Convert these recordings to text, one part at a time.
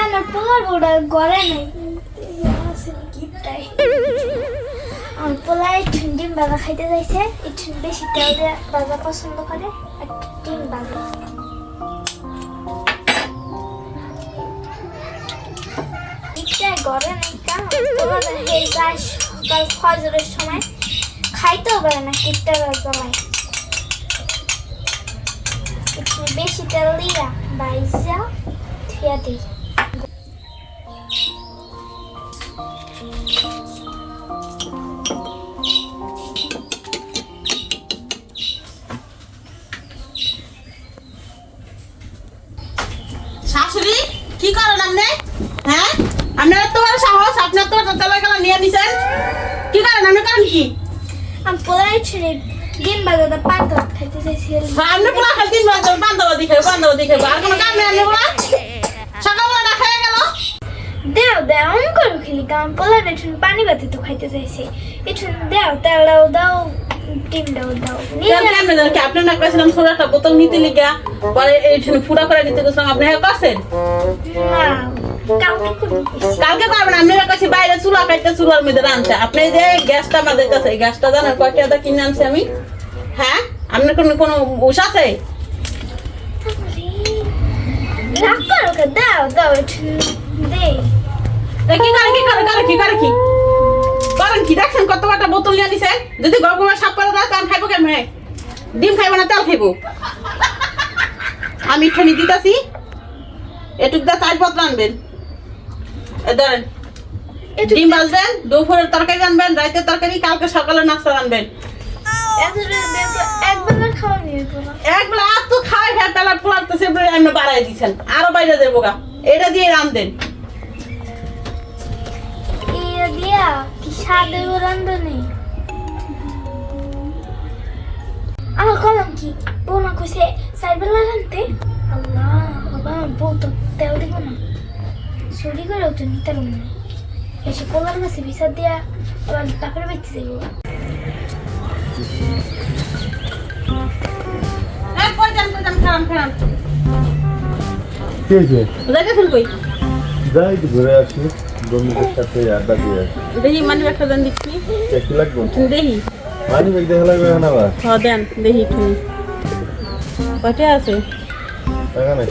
আমার পোলার গড়ে নাই। আমার পোলায় ডিম বাজা খাইতে যাইছে। একটু বেশি তেল দিয়ে বাজা পছন্দ করে একটা ডিম বাজা গড়ে নাই এই যায় সকাল ফজরের সময় খাইতেও পারে না জ্বালায় একটু বেশি তেল দিয়া বাইজা, থিয়া দিই শাশুড়ি কি করেন আপনি? হ্যাঁ? আপনার তো বড় সাহস আপনার তো তেলা গেলা নিয়ে নিছেন। কি করেন? আপনি করেন কি? আমি পোলার ছেড়ে ডিম বাজাটা পান্তা খাইতে চাইছি হ্যাঁ, আপনি পোলা খালি তিন বার বান্ধবী খাই বান্ধবী খাই আর কোনো কাম নেই আপনি পোলা দেও দেও অন করো খেলি কারণ পোলার একটু পানি বাতি তো খাইতে চাইছি একটু দেও তেলটাও দাও দাও নিয়ে তেল কেমনে দেন? কি আপনি না বোতল নিতে লিগা পরে করে নিতে গেছিলাম আপনি হ্যাঁ করছেন? না কাউকে করব কইছি। কালকে পারবেন কাছে বাইরে চুলা কাটতে চুলার মধ্যে আপনি যে গ্যাসটা গ্যাসটা জানেন কয়টা টাকা কিনে আনছি আমি। হ্যাঁ? আপনার কোনো আছে? রাগ করো দাও কি করে কি করে করে কি করে কি? করেন কি দেখছেন কত কটা বোতল নিয়ে নিছেন যদি গরমের সাপ করে দেয় তখন খাইবো কেমনে? ডিম খাইবো না তেল খাইবো। আমি এখানে দিতেছি। এটুক দা চার পত্র আনবেন। এ ধরেন ডিম ভাজবেন দুপুরের তরকারি আনবেন রাতের তরকারি কালকে সকালে নাস্তা আনবেন। একবেলা আর তো খাওয়াই খাই তালার পোলার তো সেগুলো এমনি বাড়াই দিচ্ছেন আরও বাইরে দেবো গা। এটা দিয়ে রান্ধেন ইয়ে দিয়া কি স্বাদে রান্ধনি আমার কলম কি? বোনা কইছে সাইবেলা রান্ধতে আল্লাহ বাবা আমার বউ তো তেল দিব না। চুরি করেও তো নিতে পারব না। এসে পোলার মাসে বিচার দিয়া আবার বাপের বাড়িতে যাব। কি হয়েছে কই? যাই ঘুরে আসি। বন্ধুদের সাথে আড্ডা দিয়ে। দেখি মানি ব্যাগটা দেন দেখছি একটু লাগবো? দেখি মানি ব্যাগ দেখা লাগবে এখন আবার? হ দেন দেখি একটু কয়টা আছে? টাকা নাই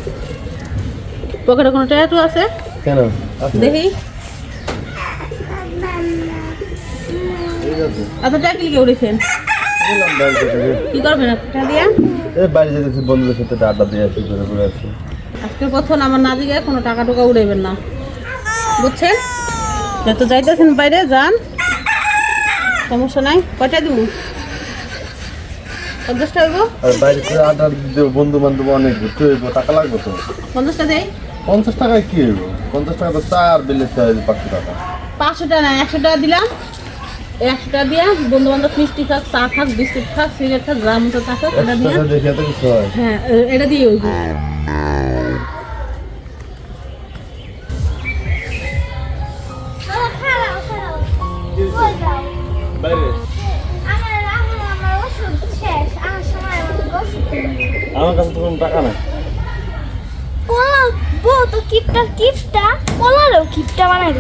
পকেটে কোনো ট্যাটু আছে? কেন? আছে? দেখি এত টাকা লিখে উঠেছেন কি করবেন একটা দিয়া? এই বাড়ি যেতেছি বন্ধুদের সাথে আড্ডা দিয়ে আসি ঘুরে ঘুরে আসি। আজকে প্রথম আমার না দিকে কোনো টাকা টুকা উড়াইবেন না। বুঝছেন? যত যাইতেছেন বাইরে যান। সমস্যা নাই। কয়টা দিব? পঞ্চাশটা হইব? আর বাইরে থেকে আড্ডা বন্ধু বান্ধব অনেক ঘুরতে হইব টাকা লাগবে তো? পঞ্চাশটা দেয় পঞ্চাশ টাকায় কি হইব? পঞ্চাশ টাকা তো চার বিলে পাঁচশো টাকা। পাঁচশো টাকা না একশো টাকা দিলাম। একশো টাকা দিয়া বন্ধু বান্ধব মিষ্টি খাক চা খাক বিস্কুট খাক সিগারেট খাক যা মতো থাক এটা দিয়ে। হয়। হ্যাঁ এটা দিয়ে আমার কাছে তো কোনো টাকা নাই। বউ তো কিপটা কিপটা। পোলারও কিপটা বানাই